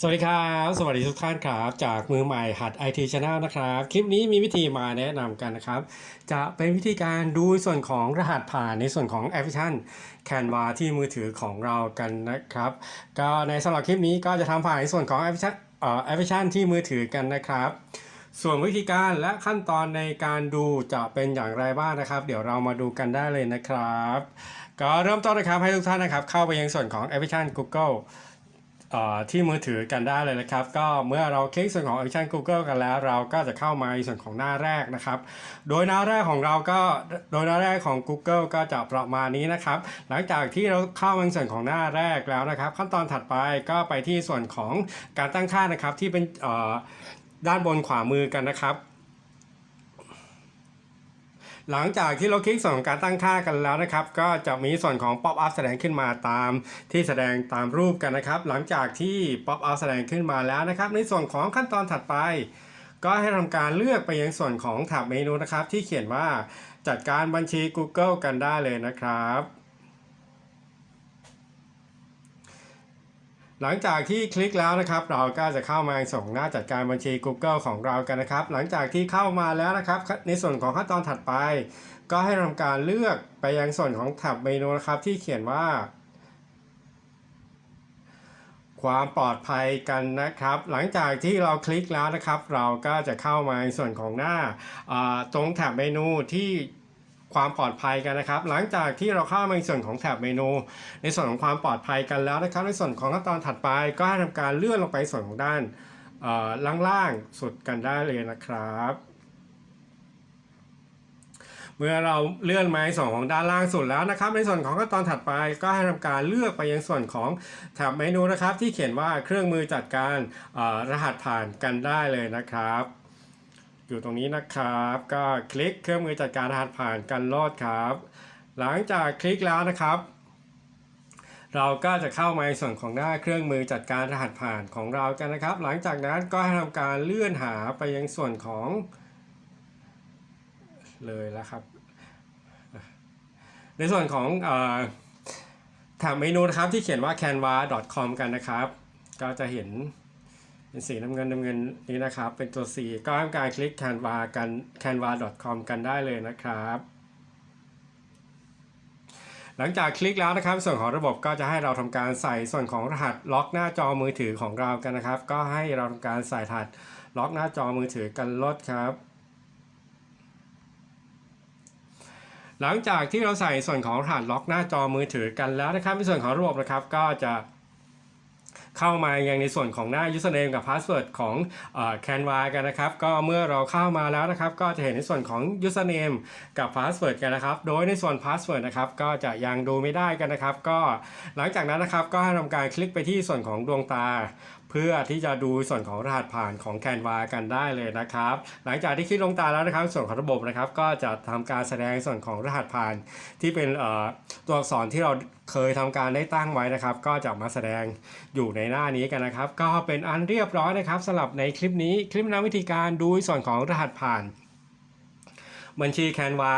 สวัสดีครับ สวัสดีทุกท่านครับ จากมือใหม่หัด IT Channel นะครับ คลิปนี้มีวิธีมาแนะนำกันนะครับ จะเป็นวิธีการดูส่วนของรหัสผ่านในส่วนของแอปพลิเคชัน Canva ที่มือถือของเรากันนะครับ ก็ในสำหรับคลิปนี้ก็จะทำผ่านในส่วนของแอปพลิเคชันแอปพลิเคชันที่มือถือกันนะครับ ส่วนวิธีการและขั้นตอนในการดูจะเป็นอย่างไรบ้างนะครับ เดี๋ยวเรามาดูกันได้เลยนะครับ ก็เริ่มต้นนะครับให้ทุกท่านนะครับเข้าไปยังส่วนของแอปพลิเคชัน Google ที่มือถือกันได้เลยนะครับ ก็เมื่อเราคลิกส่วนของแอปพลิเคชัน Google กันแล้ว เราก็จะเข้ามาในส่วนของหน้าแรกนะครับ โดยหน้าแรกของเราก็โดยหน้าแรกของ Google ก็จะประมาณนี้นะครับ หลังจากที่เราเข้ามาในส่วนของหน้าแรกแล้วนะครับ ขั้นตอนถัดไปก็ไปที่ส่วนของการตั้งค่านะครับที่เป็นด้านบนขวามือกันนะครับ หลังจากที่เราคลิกส่วนของการตั้งค่ากันแล้วนะครับ ก็จะมีส่วนของ Pop up แสดงขึ้นมาตามที่แสดงตามรูปกันนะครับ หลังจากที่ Pop up แสดงขึ้นมาแล้วนะครับ ในส่วนของขั้นตอนถัดไป ก็ให้ทำการเลือกไปยังส่วนของแถบเมนูนะครับ ที่เขียนว่าจัดการบัญชี Google กันได้เลยนะครับ หลังจากที่คลิกแล้วนะครับ เราก็จะเข้ามาส่งหน้าจัดการบัญชี Google ของเรากันนะครับ หลังจากที่เข้ามาแล้วนะครับ ในส่วนของขั้นตอนถัดไป ก็ให้ทำการเลือกไปยังส่วนของแท็บเมนูนะครับที่เขียนว่า ความปลอดภัยกันนะครับ หลังจากที่เราคลิกแล้วนะครับ เราก็จะเข้ามาในส่วนของหน้าอ่าตรงแท็บเมนูที่ ความปลอดภัยกันนะครับ หลังจากที่เราเข้ามาในส่วนของแท็บเมนู ในส่วนของความปลอดภัยกันแล้วนะครับ ในส่วนของขั้นตอนถัดไปก็ให้ทำการเลื่อนลงไปส่วนของด้านล่างๆสุดกันได้เลยนะครับเมื่อเราเลื่อนมาในส่วนของด้านล่างสุดแล้วนะครับ ในส่วนของขั้นตอนถัดไปก็ให้ทำการเลือกไปยังส่วนของแถบเมนูนะครับ ที่เขียนว่าเครื่องมือจัดการรหัสผ่านกันได้เลยนะครับ อยู่ตรงนี้นะครับ ก็คลิกเครื่องมือจัดการรหัสผ่านกันรอดครับ หลังจากคลิกแล้วนะครับ เราก็จะเข้ามาในส่วนของหน้าเครื่องมือจัดการรหัสผ่านของเรากันนะครับ หลังจากนั้นก็ให้ทำการเลื่อนหาไปยังส่วนของเลยแล้วครับ ในส่วนของอแถบเมนูนะครับที่เขียนว่า canva.com กันนะครับ ก็จะเห็น เป็นสีน้ำเงินน้ำเงินนี้นะครับ เป็นตัว C ก็ทำการคลิก canva กัน canva.com กันได้เลยนะครับหลังจากคลิกแล้วนะครับ ส่วนของระบบก็จะให้เราทำการใส่ส่วนของรหัสล็อกหน้าจอมือถือของเรากันนะครับ ก็ให้เราทำการใส่รหัสล็อกหน้าจอมือถือกันลดครับ หลังจากที่เราใส่ส่วนของรหัสล็อกหน้าจอมือถือกันแล้วนะครับในส่วนของระบบนะครับก็จะ เข้ามายังในส่วนของหน้า username กับ password ของเอ่อ Canva กันนะครับ ก็เมื่อเราเข้ามาแล้วนะครับ ก็จะเห็นในส่วนของ username กับ password กันนะครับ โดยในส่วน password นะครับก็จะยังดูไม่ได้กันนะครับ ก็หลังจากนั้นนะครับก็ให้ทำการคลิกไปที่ส่วนของดวงตาเพื่อที่จะดูส่วนของรหัสผ่านของ Canva กันได้เลยนะครับ หลังจากที่คลิกลงตาแล้วนะครับ ส่วนของระบบนะครับ ก็จะทำการแสดงส่วนของรหัสผ่าน ที่เป็นตัวอักษรที่เราเคยทำการได้ตั้งไว้นะครับ ก็จะมาแสดงอยู่ในหน้านี้กันนะครับ ก็เป็นอันเรียบร้อยนะครับสำหรับในคลิปนี้คลิปนำวิธีการดูส่วนของรหัสผ่าน บัญชี Canva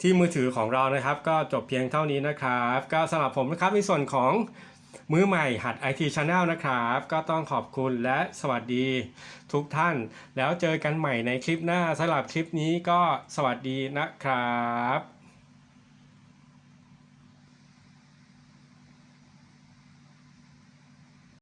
ที่มือถือของเรานะครับ ก็จบเพียงเท่านี้นะครับ ก็สำหรับผมนะครับในส่วนของมือใหม่หัด IT Channel นะครับ ก็ต้องขอบคุณและสวัสดีทุกท่าน แล้วเจอกันใหม่ในคลิปหน้าสำหรับคลิปนี้ก็สวัสดีนะครับ